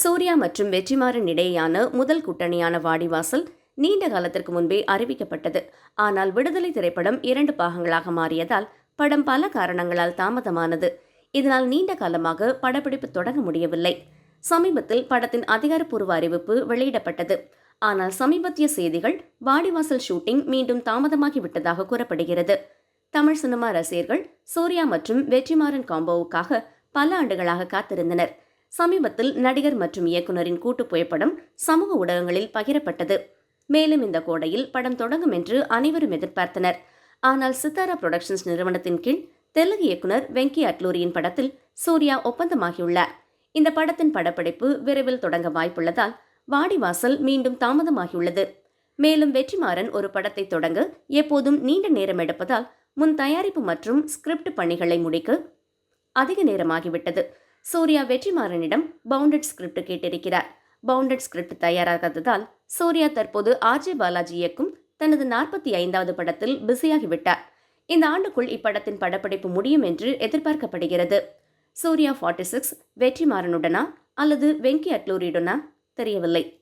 சூர்யா மற்றும் வெற்றிமாறன் இடையேயான முதல் கூட்டணியான வாடிவாசல் நீண்ட காலத்திற்கு முன்பே அறிவிக்கப்பட்டது. ஆனால் விடுதலை திரைப்படம் இரண்டு பாகங்களாக மாறியதால் படம் பல காரணங்களால் தாமதமானது. இதனால் நீண்ட காலமாக படப்பிடிப்பு தொடங்க முடியவில்லை. சமீபத்தில் படத்தின் அதிகாரப்பூர்வ அறிவிப்பு வெளியிடப்பட்டது. ஆனால் சமீபத்திய செய்திகள் வாடிவாசல் ஷூட்டிங் மீண்டும் தாமதமாகிவிட்டதாக கூறப்படுகிறது. தமிழ் சினிமா ரசிகர்கள் சூர்யா மற்றும் வெற்றிமாறன் காம்போவுக்காக பல ஆண்டுகளாக காத்திருந்தனர். சமீபத்தில் நடிகர் மற்றும் இயக்குனரின் கூட்டு புகைப்படம் சமூக ஊடகங்களில் பகிரப்பட்டது. மேலும் இந்த கோடையில் படம் தொடங்கும் என்று அனைவரும் எதிர்பார்த்தனர். ஆனால் சித்தாரா புரொடக்ஷன்ஸ் நிறுவனத்தின் கீழ் தெலுங்கு இயக்குனர் வெங்கி அட்லூரியின் படத்தில் சூர்யா ஒப்பந்தமாகியுள்ளார். இந்த படத்தின் படப்பிடிப்பு விரைவில் தொடங்க வாய்ப்புள்ளதால் வாடிவாசல் மீண்டும் தாமதமாகியுள்ளது. மேலும் வெற்றிமாறன் ஒரு படத்தை தொடங்க எப்போதும் நீண்ட நேரம் எடுப்பதால் முன் தயாரிப்பு மற்றும் ஸ்கிரிப்ட் பணிகளை முடிக்க அதிக நேரமாகிவிட்டது. சூர்யா வெற்றிமாறனிடம் பவுண்டட் ஸ்கிரிப்ட் கேட்டிருக்கிறார். பவுண்டட் ஸ்கிரிப்ட் தயாராகாததால் சூர்யா தற்போது ஆர்ஜே பாலாஜி இயக்கும் தனது நாற்பத்தி ஐந்தாவது படத்தில் பிஸியாகிவிட்டார். இந்த ஆண்டுக்குள் இப்படத்தின் படப்பிடிப்பு முடியும் என்று எதிர்பார்க்கப்படுகிறது. சூர்யா ஃபார்ட்டி சிக்ஸ் வெற்றிமாறனுடனா அல்லது வெங்கி அட்லூரியுடனா தெரியவில்லை.